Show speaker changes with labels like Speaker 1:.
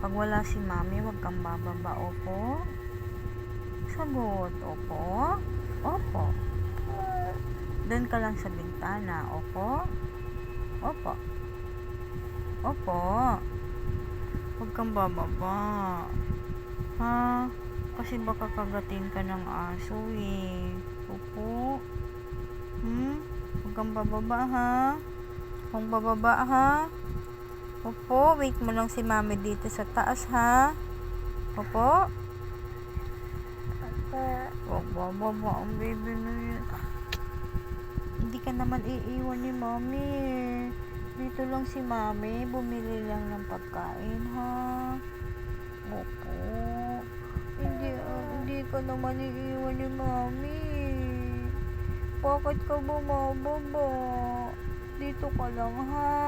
Speaker 1: Pag wala si mami, huwag kang bababa. Opo. Sagot. Opo. Opo. Doon ka lang sa bintana. Opo. Opo. Opo. Huwag kang bababa. Ha? Kasi baka kagatin ka ng aso eh. Opo. Hmm? Huwag kang bababa ha? Huwag bababa ha? Opo, wait mo lang si mami dito sa taas ha? Opo? Huwag bababa ang baby na yun. Hindi ka naman iiwan ni mami. Dito lang si mami, bumili lang ng pagkain ha? Opo. Hindi, ah, hindi ka naman iiwan ni mami. Bakit ka bumababa? Dito ka lang ha?